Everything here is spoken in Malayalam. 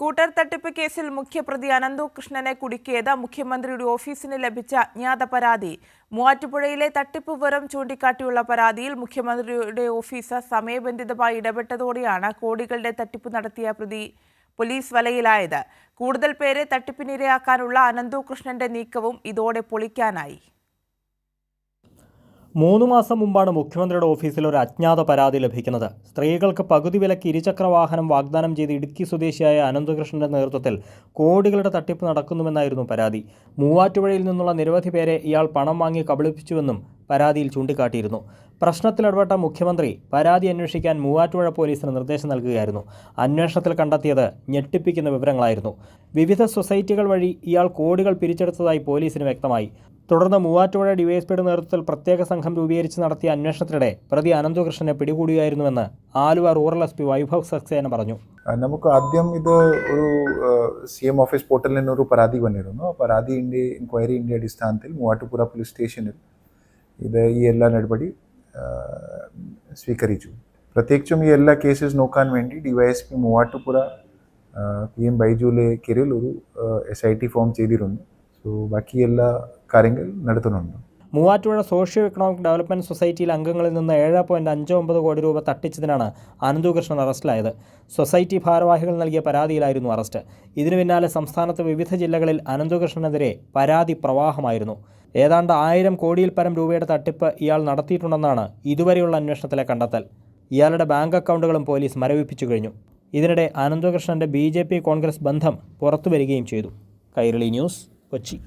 സ്കൂട്ടർ തട്ടിപ്പ് കേസിൽ മുഖ്യപ്രതി അനന്തു കൃഷ്ണനെ കുടുക്കിയത് മുഖ്യമന്ത്രിയുടെ ഓഫീസിന് ലഭിച്ച അജ്ഞാത പരാതി. മൂവാറ്റുപുഴയിലെ തട്ടിപ്പ് വിവരം ചൂണ്ടിക്കാട്ടിയുള്ള പരാതിയിൽ മുഖ്യമന്ത്രിയുടെ ഓഫീസ് സമയബന്ധിതമായി ഇടപെട്ടതോടെയാണ് കോടികളുടെ തട്ടിപ്പ് നടത്തിയ പ്രതി പോലീസ് വലയിലായത്. കൂടുതൽ പേരെ തട്ടിപ്പിനിരയാക്കാനുള്ള അനന്തു കൃഷ്ണന്റെ നീക്കവും ഇതോടെ പൊളിക്കാനായി. മൂന്ന് മാസം മുമ്പാണ് മുഖ്യമന്ത്രിയുടെ ഓഫീസിൽ ഒരു അജ്ഞാത പരാതി ലഭിക്കുന്നത്. സ്ത്രീകൾക്ക് പകുതി വിലക്ക് ഇരുചക്ര വാഹനം വാഗ്ദാനം ചെയ്ത് ഇടുക്കി സ്വദേശിയായ അനന്തകൃഷ്ണന്റെ നേതൃത്വത്തിൽ കോടികളുടെ തട്ടിപ്പ് നടക്കുന്നുവെന്നായിരുന്നു പരാതി. മൂവാറ്റുപുഴയിൽ നിന്നുള്ള നിരവധി പേരെ ഇയാൾ പണം വാങ്ങി കബളിപ്പിച്ചുവെന്നും പരാതിയിൽ ചൂണ്ടിക്കാട്ടിയിരുന്നു. പ്രശ്നത്തിൽ ഇടപെട്ട മുഖ്യമന്ത്രി പരാതി അന്വേഷിക്കാൻ മൂവാറ്റുപുഴ പോലീസിന് നിർദ്ദേശം നൽകുകയായിരുന്നു. അന്വേഷണത്തിൽ കണ്ടെത്തിയത് ഞെട്ടിപ്പിക്കുന്ന വിവരങ്ങളായിരുന്നു. വിവിധ സൊസൈറ്റികൾ വഴി ഇയാൾ കോടികൾ പിരിച്ചെടുത്തതായി പോലീസിന് വ്യക്തമായി. തുടർന്ന് മൂവാറ്റുപുഴ ഡിവൈഎസ്പിയുടെ നേതൃത്വത്തിൽ പ്രത്യേക സംഘം രൂപീകരിച്ച് നടത്തിയ അന്വേഷണത്തിനിടെ പ്രതി അനന്തകൃഷ്ണനെ പിടികൂടുകയായിരുന്നുവെന്ന് Aluva rural S P Vaibhav Saxena പറഞ്ഞു. നമുക്ക് ആദ്യം ഇത് ഒരു സി എം ഓഫീസ് പോർട്ടലിൽ നിന്നൊരു പരാതി വന്നിരുന്നു. ആ പരാതിന്റെ ഇന്ത്യ അടിസ്ഥാനത്തിൽ മൂവാറ്റുപുഴ പോലീസ് സ്റ്റേഷനിൽ ഇത് ഈ എല്ലാ നടപടി സ്വീകരിച്ചു. പ്രത്യേകിച്ചും ഈ എല്ലാ കേസസ് നോക്കാൻ വേണ്ടി ഡിവൈഎസ്പി എസ് പി എം ബൈജുലെ കീഴിൽ ഒരു എസ് ഐ ടി ഫോം ചെയ്തിരുന്നു. സോ ബാക്കി എല്ലാ കാര്യങ്ങൾ നടത്തുന്നുണ്ട്. മൂവാറ്റുപുഴ സോഷ്യോ എക്കണോമിക് ഡെവലപ്മെന്റ് സൊസൈറ്റിയിൽ അംഗങ്ങളിൽ നിന്ന് ഏഴ് പോയിന്റ് അഞ്ച് ഒമ്പത് കോടി രൂപ തട്ടിച്ചതിനാണ് അനന്തുകൃഷ്ണൻ അറസ്റ്റിലായത്. സൊസൈറ്റി ഭാരവാഹികൾ നൽകിയ പരാതിയിലായിരുന്നു അറസ്റ്റ്. ഇതിനു പിന്നാലെ സംസ്ഥാനത്ത് വിവിധ ജില്ലകളിൽ അനന്തുകൃഷ്ണനെതിരെ പരാതി പ്രവാഹമായിരുന്നു. ഏതാണ്ട് ആയിരം കോടിയിൽ പരം രൂപയുടെ തട്ടിപ്പ് ഇയാൾ നടത്തിയിട്ടുണ്ടെന്നാണ് ഇതുവരെയുള്ള അന്വേഷണത്തിലെ കണ്ടെത്തൽ. ഇയാളുടെ ബാങ്ക് അക്കൗണ്ടുകളും പോലീസ് മരവിപ്പിച്ചു കഴിഞ്ഞു. ഇതിനിടെ അനന്തകൃഷ്ണന്റെ ബി കോൺഗ്രസ് ബന്ധം പുറത്തുവരികയും ചെയ്തു. കൈരളി ന്യൂസ് കൊച്ചി.